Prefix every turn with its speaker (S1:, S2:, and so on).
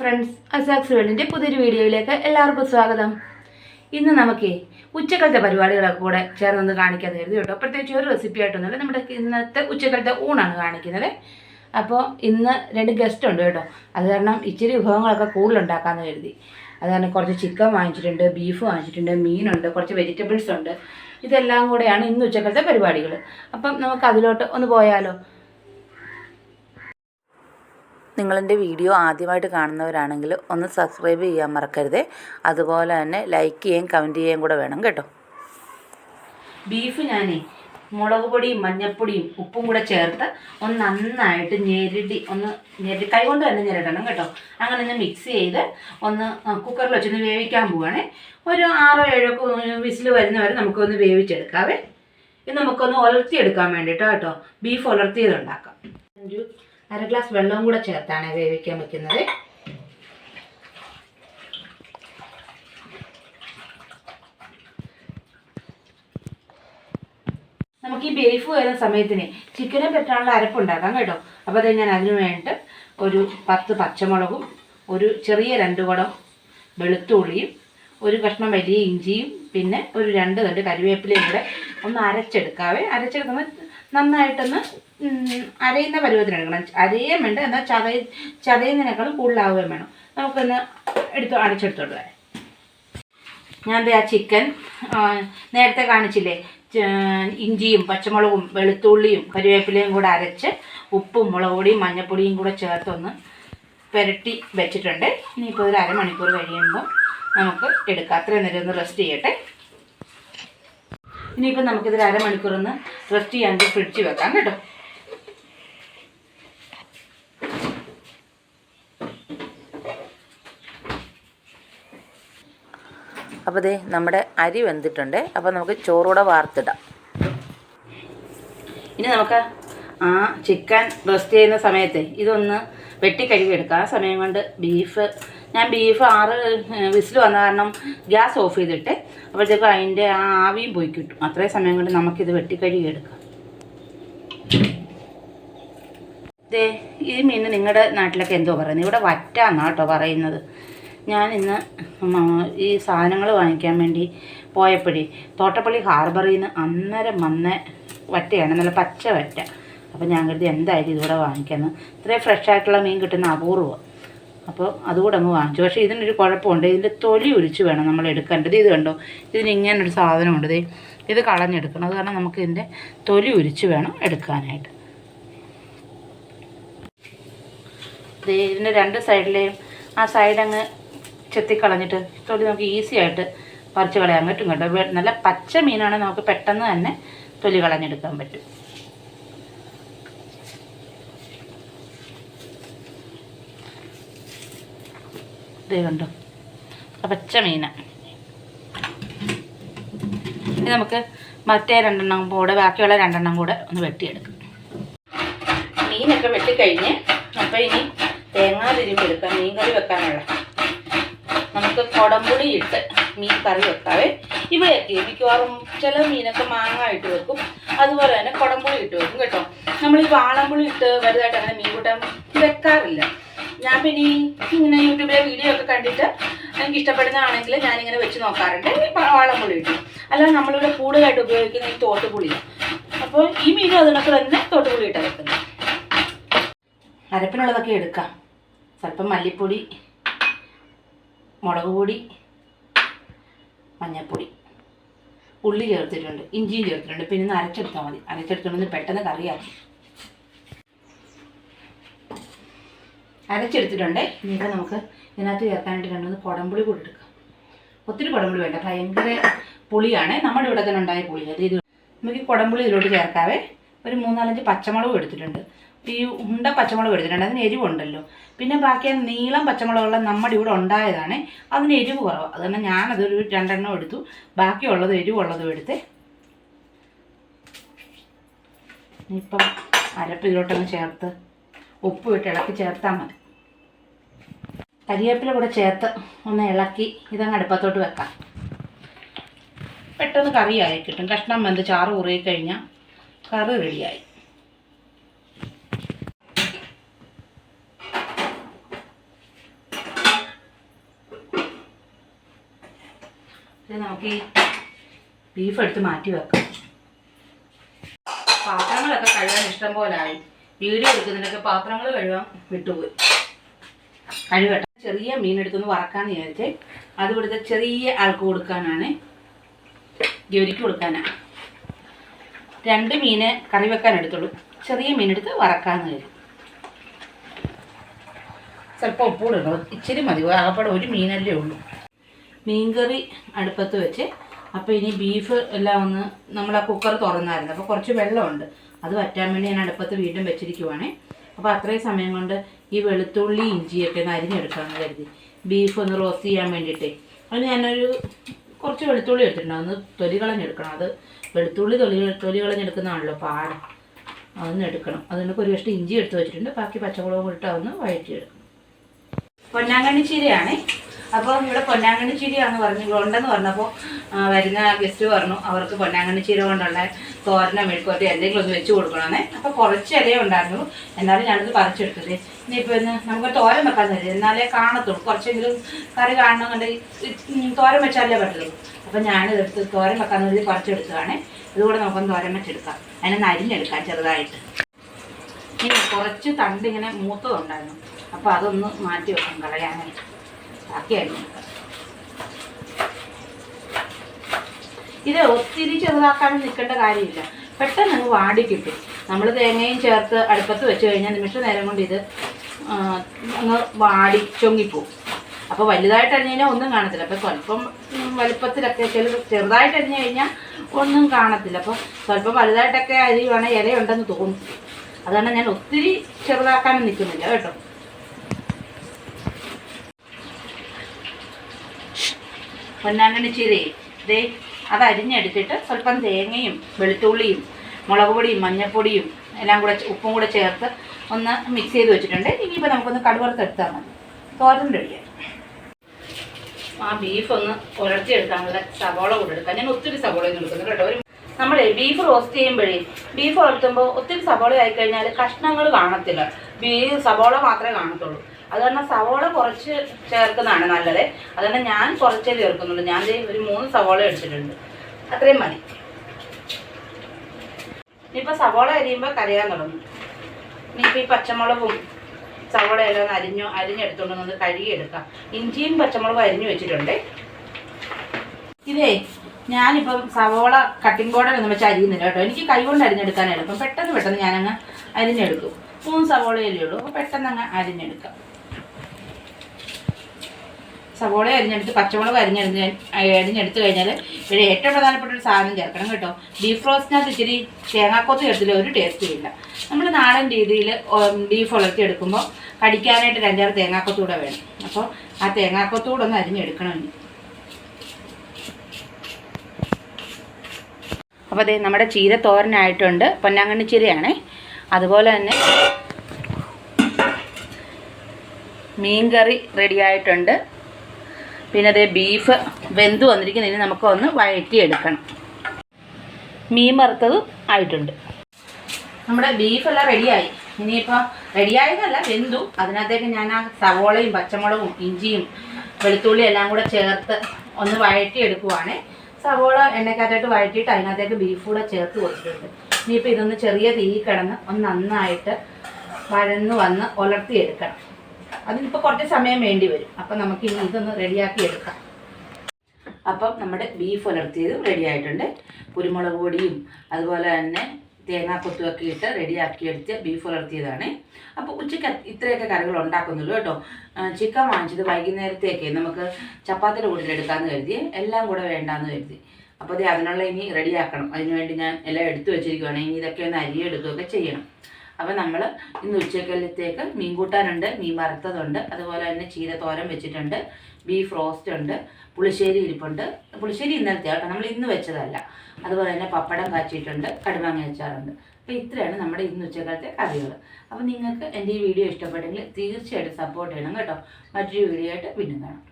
S1: friends അസാക്സ് വേൾഡിൻ്റെ പുതിയൊരു വീഡിയോയിലേക്ക് എല്ലാവർക്കും സ്വാഗതം ഇന്ന് നമുക്ക് ഉച്ചക്കലത്തെ പരിപാടികളൊക്കെ കൂടെ ചേർന്നൊന്ന് കാണിക്കാൻ കരുതി കേട്ടോ പ്രത്യേകിച്ച് ഒരു ആയിട്ടൊന്നുമില്ല നമ്മുടെ ഇന്നത്തെ ഉച്ചക്കലത്തെ ഊണാണ് കാണിക്കുന്നത് അപ്പോൾ ഇന്ന് രണ്ട് ഗസ്റ്റ് ഉണ്ട് കേട്ടോ അത് കാരണം ഇച്ചിരി വിഭവങ്ങളൊക്കെ കൂടുതലുണ്ടാക്കാമെന്ന് കരുതി അത് കാരണം കുറച്ച് ചിക്കൻ വാങ്ങിച്ചിട്ടുണ്ട് ബീഫ് വാങ്ങിച്ചിട്ടുണ്ട് മീനുണ്ട് കുറച്ച് വെജിറ്റബിൾസ് ഉണ്ട് ഇതെല്ലാം കൂടെയാണ് ഇന്ന് ഉച്ചക്കലത്തെ പരിപാടികൾ അപ്പം നമുക്ക് അതിലോട്ട് ഒന്ന് പോയാലോ നിങ്ങളെൻ്റെ വീഡിയോ ആദ്യമായിട്ട് കാണുന്നവരാണെങ്കിൽ ഒന്ന് സബ്സ്ക്രൈബ് ചെയ്യാൻ മറക്കരുതേ അതുപോലെ തന്നെ ലൈക്ക് ചെയ്യുകയും കമൻറ്റ് ചെയ്യുകയും കൂടെ വേണം കേട്ടോ ബീഫ് ഞാനേ മുളക് പൊടിയും മഞ്ഞപ്പൊടിയും ഉപ്പും കൂടെ ചേർത്ത് ഒന്ന് നന്നായിട്ട് ഞെരടി ഒന്ന് ഞെരടി കൈകൊണ്ട് തന്നെ ഞെരടണം കേട്ടോ അങ്ങനെ ഒന്ന് മിക്സ് ചെയ്ത് ഒന്ന് കുക്കറിൽ വെച്ചൊന്ന് വേവിക്കാൻ പോവുകയാണേ ഒരു ആറോ ഏഴോ വിസിൽ വരുന്നവരെ നമുക്കൊന്ന് വേവിച്ചെടുക്കാവേ ഇത് നമുക്കൊന്ന് ഉലർത്തിയെടുക്കാൻ വേണ്ടിയിട്ടോ കേട്ടോ ബീഫ് ഉലർത്തിയത് ഉണ്ടാക്കാം അര ഗ്ലാസ് വെള്ളവും കൂടെ ചേർത്താണ് വേവിക്കാൻ വെക്കുന്നത് നമുക്ക് ഈ ബേഫ് വരുന്ന സമയത്തിന് ചിക്കനും പെട്ടാനുള്ള അരപ്പുണ്ടാക്കാം കേട്ടോ അപ്പോൾ അത് ഞാൻ അതിന് വേണ്ടിയിട്ട് ഒരു പത്ത് പച്ചമുളകും ഒരു ചെറിയ രണ്ട് കുടം വെളുത്തുള്ളിയും ഒരു കഷ്ണം വലിയ ഇഞ്ചിയും പിന്നെ ഒരു രണ്ട് തണ്ട് കരുവേപ്പിലയും കൂടെ ഒന്ന് അരച്ചെടുക്കാവേ അരച്ചെടുക്കുമ്പോൾ നന്നായിട്ടൊന്ന് അരയുന്ന പരിവത്തിന് എടുക്കണം അരയേം വേണ്ട എന്നാൽ ചതയ ചതയുന്നതിനേക്കാളും കൂടുതലാവുകയും വേണം നമുക്കൊന്ന് എടുത്ത് അടച്ചെടുത്തോട്ട് വരാം ഞാൻ ആ ചിക്കൻ നേരത്തെ കാണിച്ചില്ലേ ഇഞ്ചിയും പച്ചമുളകും വെളുത്തുള്ളിയും കരിവേപ്പിലയും കൂടെ അരച്ച് ഉപ്പും മുളക് പൊടിയും മഞ്ഞപ്പൊടിയും കൂടെ ചേർത്തൊന്ന് പുരട്ടി വെച്ചിട്ടുണ്ട് ഇനിയിപ്പോൾ ഒരു അരമണിക്കൂർ കഴിയുമ്പോൾ നമുക്ക് എടുക്കാം അത്രയും നേരം ഒന്ന് റെസ്റ്റ് ചെയ്യട്ടെ ഇനിയിപ്പോൾ നമുക്കിതൊരു അരമണിക്കൂറൊന്ന് റെസ്റ്റ് ചെയ്യാണ്ട് ഫ്രിഡ്ജിൽ വെക്കാം കേട്ടോ അപ്പോൾ ദേ നമ്മുടെ അരി വെന്തിട്ടുണ്ട് അപ്പോൾ നമുക്ക് ചോറൂടെ വാർത്തിടാം ഇനി നമുക്ക് ആ ചിക്കൻ റെസ്റ്റ് ചെയ്യുന്ന സമയത്ത് ഇതൊന്ന് വെട്ടി കഴുകിയെടുക്കാം ആ സമയം കൊണ്ട് ബീഫ് ഞാൻ ബീഫ് ആറ് വിസിൽ വന്ന കാരണം ഗ്യാസ് ഓഫ് ചെയ്തിട്ട് അപ്പോഴത്തേക്കും അതിൻ്റെ ആ ആവിയും പോയി കിട്ടും അത്രയും സമയം കൊണ്ട് നമുക്കിത് എടുക്കാം ദേ ഈ മീൻ നിങ്ങളുടെ നാട്ടിലൊക്കെ എന്തോ പറയുന്നത് ഇവിടെ വറ്റാന്നാണ് കേട്ടോ പറയുന്നത് ഞാൻ ഇന്ന് ഈ സാധനങ്ങൾ വാങ്ങിക്കാൻ വേണ്ടി പോയപ്പോഴേ തോട്ടപ്പള്ളി ഹാർബറിൽ നിന്ന് അന്നേരം വന്ന വറ്റയാണ് നല്ല പച്ച വറ്റ അപ്പം ഞാൻ കരുതി എന്തായാലും ഇതിവിടെ വാങ്ങിക്കാമെന്ന് ഇത്രയും ഫ്രഷായിട്ടുള്ള മീൻ കിട്ടുന്ന അപൂർവം അപ്പോൾ അതുകൂടെ അങ്ങ് വാങ്ങിച്ചു പക്ഷേ ഇതിനൊരു കുഴപ്പമുണ്ട് ഇതിൻ്റെ തൊലി ഒലിച്ച് വേണം നമ്മൾ എടുക്കേണ്ടത് ഇത് കണ്ടോ ഇതിന് ഇങ്ങനൊരു സാധനമുണ്ട് ഇത് കളഞ്ഞെടുക്കണം അത് കാരണം നമുക്ക് ഇതിൻ്റെ തൊലി ഉരിച്ച് വേണം എടുക്കാനായിട്ട് ഇതിൻ്റെ രണ്ട് സൈഡിലെയും ആ സൈഡ് അങ്ങ് ചെത്തിക്കളഞ്ഞിട്ട് തൊലി നമുക്ക് ഈസി ആയിട്ട് പറിച്ച് കളയാൻ പറ്റും കേട്ടോ നല്ല പച്ച മീനാണെങ്കിൽ നമുക്ക് പെട്ടെന്ന് തന്നെ തൊലി കളഞ്ഞെടുക്കാൻ പറ്റും ഇതേ കണ്ടോ പച്ച മീന ഇനി നമുക്ക് മറ്റേ രണ്ടെണ്ണം കൂടെ ബാക്കിയുള്ള രണ്ടെണ്ണം കൂടെ ഒന്ന് വെട്ടിയെടുക്കും മീനൊക്കെ വെട്ടിക്കഴിഞ്ഞ് അപ്പം ഇനി തേങ്ങാ തിരുമ്പെടുക്കാം മീൻ കറി വെക്കാനുള്ള നമുക്ക് കുടംപുളി ഇട്ട് മീൻ കറി വെക്കാവേ ഇവയൊക്കെ മിക്കവാറും ചില മീനൊക്കെ മാങ്ങ ഇട്ട് വെക്കും അതുപോലെ തന്നെ കുടംപുളി ഇട്ട് വെക്കും കേട്ടോ നമ്മൾ ഈ വാളംപുളി ഇട്ട് വലുതായിട്ട് അങ്ങനെ മീൻ കൂട്ടാൻ വെക്കാറില്ല ഞാൻ പിന്നെ ഇങ്ങനെ യൂട്യൂബിലെ വീഡിയോ ഒക്കെ കണ്ടിട്ട് എനിക്ക് ഇഷ്ടപ്പെടുന്നതാണെങ്കിൽ ഞാനിങ്ങനെ വെച്ച് നോക്കാറുണ്ട് ഈ വാളംപുളി കിട്ടും അല്ലാതെ നമ്മളിവിടെ കൂടുതലായിട്ട് ഉപയോഗിക്കുന്ന ഈ തോട്ടുപുളി അപ്പോൾ ഈ മീനും അതിനൊക്കെ തന്നെ തോട്ടുപുളി ഇട്ട് വെക്കുന്നത് അരപ്പിനുള്ളതൊക്കെ എടുക്കാം ചിലപ്പം മല്ലിപ്പൊടി മുളക് പൊടി മഞ്ഞൾപ്പൊടി ഉള്ളി ചേർത്തിട്ടുണ്ട് ഇഞ്ചിയും ചേർത്തിട്ടുണ്ട് പിന്നെ ഒന്ന് അരച്ചെടുത്താൽ മതി അരച്ചെടുത്തുകൊണ്ട് പെട്ടെന്ന് കറിയാക്കി അരച്ചെടുത്തിട്ടുണ്ട് ഇനിയിപ്പോൾ നമുക്ക് ഇതിനകത്ത് ചേർക്കാനായിട്ട് മൂന്ന് കുടംപുളി കൂടി എടുക്കാം ഒത്തിരി കുടംപുളി വേണ്ട ഭയങ്കര പുളിയാണ് നമ്മുടെ ഇവിടെ തന്നെ ഉണ്ടായ പുളി അത് ഇത് നമുക്ക് ഈ കുടംപുളി ഇതിലോട്ട് ചേർക്കാവേ ഒരു മൂന്നാലഞ്ച് പച്ചമുളകും എടുത്തിട്ടുണ്ട് ഈ ഉണ്ട പച്ചമുളക് എടുത്തിട്ടുണ്ട് അതിന് എരിവുണ്ടല്ലോ പിന്നെ ബാക്കി നീളം പച്ചമുളകളെല്ലാം നമ്മുടെ ഇവിടെ ഉണ്ടായതാണ് അതിന് എരിവ് കുറവ് അതുകൊണ്ട് ഞാനതൊരു രണ്ടെണ്ണം എടുത്തു ബാക്കിയുള്ളത് എരിവുള്ളതും എടുത്ത് ഇപ്പം അരപ്പ് ഇതിലോട്ടങ്ങ് ചേർത്ത് ഉപ്പ് ഇട്ട് ഇളക്കി ചേർത്താൽ മതി കരിവേപ്പില കൂടെ ചേർത്ത് ഒന്ന് ഇളക്കി ഇതങ്ങ് അടുപ്പത്തോട്ട് വെക്കാം പെട്ടെന്ന് കറിയായി കിട്ടും കഷ്ണം വെന്ത് ചാറ് ഉറുകിക്കഴിഞ്ഞാൽ കറി റെഡിയായി നമുക്ക് ഈ ബീഫ് എടുത്ത് മാറ്റി വെക്കാം പാത്രങ്ങളൊക്കെ കഴുകാൻ ഇഷ്ടം പോലായി വീഡിയോ എടുക്കുന്നതിനൊക്കെ പാത്രങ്ങൾ കഴുകാൻ വിട്ടുപോയി കഴിവട്ടെ ചെറിയ മീൻ എടുത്തൊന്ന് വറക്കാന്ന് വിചാരിച്ചേ അത് ഇവിടുത്തെ ചെറിയ ആൾക്ക് കൊടുക്കാനാണ് ഗൗരിക്ക് കൊടുക്കാനാണ് രണ്ട് മീന് കറി വെക്കാൻ എടുത്തുള്ളൂ ചെറിയ മീൻ എടുത്ത് വറക്കാന്ന് വരും ചിലപ്പോൾ ഉപ്പൂടെ ഇച്ചിരി മതി ആകപ്പാടെ ഒരു മീനല്ലേ ഉള്ളൂ മീൻകറി അടുപ്പത്ത് വെച്ച് അപ്പോൾ ഇനി ബീഫ് എല്ലാം ഒന്ന് നമ്മൾ ആ കുക്കർ തുറന്നായിരുന്നു അപ്പോൾ കുറച്ച് വെള്ളമുണ്ട് അത് വറ്റാൻ വേണ്ടി ഞാൻ അടുപ്പത്ത് വീണ്ടും വെച്ചിരിക്കുവാണേ അപ്പോൾ അത്രയും സമയം കൊണ്ട് ഈ വെളുത്തുള്ളി ഇഞ്ചിയൊക്കെ ഒന്ന് അരിഞ്ഞെടുക്കാമെന്ന് കരുതി ബീഫ് ഒന്ന് റോസ്റ്റ് ചെയ്യാൻ വേണ്ടിയിട്ട് അത് ഞാനൊരു കുറച്ച് വെളുത്തുള്ളി എടുത്തിട്ടുണ്ടാവും ഒന്ന് തൊലി കളഞ്ഞെടുക്കണം അത് വെളുത്തുള്ളി തൊലി തൊലി കളഞ്ഞെടുക്കുന്നതാണല്ലോ പാടം അതൊന്ന് എടുക്കണം അതുകൊണ്ട് ഒരു കഷ്ണം ഇഞ്ചി എടുത്ത് വെച്ചിട്ടുണ്ട് ബാക്കി പച്ചമുളകും ഇട്ട് അതൊന്ന് വഴറ്റിയെടുക്കണം പൊന്നാങ്കണ്ണി ചീരയാണേ അപ്പോൾ ഇവിടെ പൊന്നാങ്കണ്ണി ചീരയാണ് പറഞ്ഞു ഉണ്ടെന്ന് പറഞ്ഞപ്പോൾ വരുന്ന ഗസ്റ്റ് പറഞ്ഞു അവർക്ക് പൊന്നാങ്കണ്ണി ചീര കൊണ്ടുള്ള തോരനോ മെഴുക്കോട്ടോ എന്തെങ്കിലും ഒന്ന് വെച്ച് കൊടുക്കണമെന്നേ അപ്പോൾ കുറച്ച് ഇലയെ ഉണ്ടായിരുന്നു എന്നാലും ഞാനത് പറിച്ചെടുത്തത് ഇനിയിപ്പോൾ ഇന്ന് നമുക്ക് തോരൻ വെക്കാൻ തരും എന്നാലേ കാണത്തുള്ളൂ കുറച്ചെങ്കിലും കറി കാണണമെന്നുണ്ടെങ്കിൽ തോരൻ വെച്ചാലേ പറ്റുള്ളൂ അപ്പോൾ ഞാനിതെടുത്ത് തോരൻ വെക്കാൻ കരുതി കുറച്ചെടുത്തതാണ് ഇതുകൂടെ നമുക്കൊന്ന് തോരൻ വെച്ചെടുക്കാം അതിനെ നരിഞ്ഞെടുക്കാം ചെറുതായിട്ട് ഇനി കുറച്ച് തണ്ട് ഇങ്ങനെ മൂത്തതുണ്ടായിരുന്നു അപ്പോൾ അതൊന്ന് മാറ്റി വെക്കാം കളയാനായിട്ട് ഇത് ഒത്തിരി ചെറുതാക്കാനും നിൽക്കേണ്ട കാര്യമില്ല പെട്ടെന്ന് അങ്ങ് വാടി കിട്ടും നമ്മൾ തേങ്ങയും ചേർത്ത് അടുപ്പത്ത് വെച്ച് കഴിഞ്ഞാൽ നിമിഷ നേരം കൊണ്ട് ഇത് അങ്ങ് വാടി ചൊങ്ങിപ്പോവും അപ്പോൾ വലുതായിട്ട് അരിഞ്ഞു കഴിഞ്ഞാൽ ഒന്നും കാണത്തില്ല അപ്പോൾ സ്വല്പം വലുപ്പത്തിലൊക്കെ ചില ചെറുതായിട്ട് അരിഞ്ഞു കഴിഞ്ഞാൽ ഒന്നും കാണത്തില്ല അപ്പോൾ സ്വല്പം വലുതായിട്ടൊക്കെ അരിയുവാണെങ്കിൽ ഇലയുണ്ടെന്ന് തോന്നും അതുകൊണ്ട് ഞാൻ ഒത്തിരി ചെറുതാക്കാനും നിൽക്കുന്നില്ല കേട്ടോ പൊന്നാങ്കണ്ണി ചീരയും ഇതേ അത് അരിഞ്ഞെടുത്തിട്ട് സ്വല്പം തേങ്ങയും വെളുത്തുള്ളിയും മുളക് പൊടിയും മഞ്ഞൾപ്പൊടിയും എല്ലാം കൂടെ ഉപ്പും കൂടെ ചേർത്ത് ഒന്ന് മിക്സ് ചെയ്ത് വെച്ചിട്ടുണ്ട് ഇനിയിപ്പോൾ നമുക്കൊന്ന് കടുവറുത്തെടുത്താൽ മതി തോരൻ റെഡിയായി ആ ബീഫ് ഒന്ന് നല്ല സവോള കൂടെ എടുക്കാം ഞാൻ ഒത്തിരി സവോള എടുക്കുന്നു കേട്ടോ ഒരു നമ്മൾ ബീഫ് റോസ്റ്റ് ചെയ്യുമ്പോഴേ ബീഫ് ഉലർത്തുമ്പോൾ ഒത്തിരി സവോള ആയിക്കഴിഞ്ഞാൽ കഷ്ണങ്ങൾ കാണത്തില്ല ബീ സവോള മാത്രമേ കാണത്തുള്ളൂ കാരണം സവോള കുറച്ച് ചേർക്കുന്നതാണ് നല്ലത് അതുകൊണ്ട് ഞാൻ കുറച്ചേ ചേർക്കുന്നുണ്ട് ഞാൻ ഒരു മൂന്ന് സവോള എടുത്തിട്ടുണ്ട് അത്രയും മതി ഇനിയിപ്പോൾ സവോള അരിയുമ്പോൾ കരയാൻ തുടങ്ങും ഇനിയിപ്പോ ഈ പച്ചമുളകും സവോള എല്ലാം അരിഞ്ഞു അരിഞ്ഞെടുത്തുകൊണ്ട് കഴുകി എടുക്കാം ഇഞ്ചിയും പച്ചമുളകും അരിഞ്ഞു വെച്ചിട്ടുണ്ട് ഇതേ ഞാനിപ്പം സവോള കട്ടിംഗ് ബോർഡിലൊന്നും വെച്ച് അരിയുന്നില്ല കേട്ടോ എനിക്ക് കൈകൊണ്ട് അരിഞ്ഞെടുക്കാൻ എളുപ്പം പെട്ടെന്ന് പെട്ടെന്ന് ഞാനങ്ങ് അരിഞ്ഞെടുക്കും മൂന്ന് സവോളയല്ലേ ഉള്ളൂ അപ്പോൾ പെട്ടെന്ന് അങ്ങ് അരിഞ്ഞെടുക്കാം സവോള അരിഞ്ഞെടുത്ത് പച്ചമുളക് അരിഞ്ഞെടുത്ത് അരിഞ്ഞെടുത്ത് കഴിഞ്ഞാൽ ഇവിടെ ഏറ്റവും പ്രധാനപ്പെട്ട ഒരു സാധനം ചേർക്കണം കേട്ടോ ബീഫ് റോസ്റ്റിനകത്ത് ഇച്ചിരി തേങ്ങാക്കൊത്ത് ചേർത്തില്ല ഒരു ടേസ്റ്റും ഇല്ല നമ്മൾ നാടൻ രീതിയിൽ ബീഫ് ഉളക്കി എടുക്കുമ്പോൾ കടിക്കാനായിട്ട് രണ്ടാറ് തേങ്ങാക്കോത്തൂടെ വേണം അപ്പോൾ ആ തേങ്ങാക്കോത്തൂടെ ഒന്ന് അരിഞ്ഞെടുക്കണം അപ്പോൾ അതെ നമ്മുടെ ചീര തോരനായിട്ടുണ്ട് പൊന്നാങ്കണ്ണി ചീരയാണേ അതുപോലെ തന്നെ മീൻ കറി റെഡിയായിട്ടുണ്ട് പിന്നെ അതേ ബീഫ് വെന്ത് വന്നിരിക്കുന്നതിന് നമുക്ക് ഒന്ന് വഴറ്റിയെടുക്കണം മീൻ വറുത്തത് ആയിട്ടുണ്ട് നമ്മുടെ ബീഫെല്ലാം റെഡിയായി ഇനിയിപ്പോൾ റെഡിയായതല്ല വെന്തു അതിനകത്തേക്ക് ഞാൻ ആ സവോളയും പച്ചമുളകും ഇഞ്ചിയും വെളുത്തുള്ളിയും എല്ലാം കൂടെ ചേർത്ത് ഒന്ന് വഴറ്റിയെടുക്കുവാണേ സവോള എണ്ണക്കാറ്റായിട്ട് വഴറ്റിയിട്ട് അതിനകത്തേക്ക് ബീഫ് കൂടെ ചേർത്ത് കൊടുത്തിട്ടുണ്ട് ഇനിയിപ്പോൾ ഇതൊന്ന് ചെറിയ തീ കിടന്ന് ഒന്ന് നന്നായിട്ട് വഴന്ന് വന്ന് ഉലർത്തിയെടുക്കണം അതിനിപ്പോൾ കുറച്ച് സമയം വേണ്ടി വരും അപ്പം നമുക്ക് ഇനി ഇതൊന്ന് റെഡിയാക്കി എടുക്കാം അപ്പം നമ്മുടെ ബീഫ് ഉലർത്തിയത് റെഡി ആയിട്ടുണ്ട് കുരുമുളക് പൊടിയും അതുപോലെ തന്നെ തേങ്ങാക്കൊത്തുമൊക്കെ ഇട്ട് റെഡിയാക്കി എടുത്ത് ബീഫ് ഉലർത്തിയതാണ് അപ്പോൾ ഉച്ചയ്ക്ക് ഇത്രയൊക്കെ കറികൾ ഉണ്ടാക്കുന്നുള്ളൂ കേട്ടോ ചിക്കൻ വാങ്ങിച്ചത് വൈകുന്നേരത്തേക്ക് നമുക്ക് ചപ്പാത്തിയുടെ കൂട്ടിലെടുക്കാമെന്ന് കരുതി എല്ലാം കൂടെ വേണ്ടാന്ന് കരുതി അപ്പോൾ അതിനുള്ള ഇനി റെഡിയാക്കണം അതിനുവേണ്ടി ഞാൻ എല്ലാം എടുത്തു വെച്ചിരിക്കുകയാണ് ഇനി ഇതൊക്കെ ഒന്ന് അരിയെടുക്കുകയൊക്കെ ചെയ്യണം അപ്പോൾ നമ്മൾ ഇന്ന് ഉച്ചക്കല്ലത്തേക്ക് മീൻ കൂട്ടാനുണ്ട് മീൻ വറുത്തതുണ്ട് അതുപോലെ തന്നെ ചീര തോരൻ വെച്ചിട്ടുണ്ട് ബീഫ് റോസ്റ്റ് ഉണ്ട് പുളിശ്ശേരി ഇരിപ്പുണ്ട് പുളിശ്ശേരി ഇന്നലത്തെ കേട്ടോ നമ്മൾ ഇന്ന് വെച്ചതല്ല അതുപോലെ തന്നെ പപ്പടം കാച്ചിട്ടുണ്ട് കടുമാങ്ങ അച്ചാറുണ്ട് അപ്പോൾ ഇത്രയാണ് നമ്മുടെ ഇന്ന് ഉച്ചക്കാലത്തെ കറികൾ അപ്പോൾ നിങ്ങൾക്ക് എൻ്റെ ഈ വീഡിയോ ഇഷ്ടപ്പെട്ടെങ്കിൽ തീർച്ചയായിട്ടും സപ്പോർട്ട് ചെയ്യണം കേട്ടോ മറ്റൊരു വീഡിയോ ആയിട്ട് വീണ്ടും കാണാം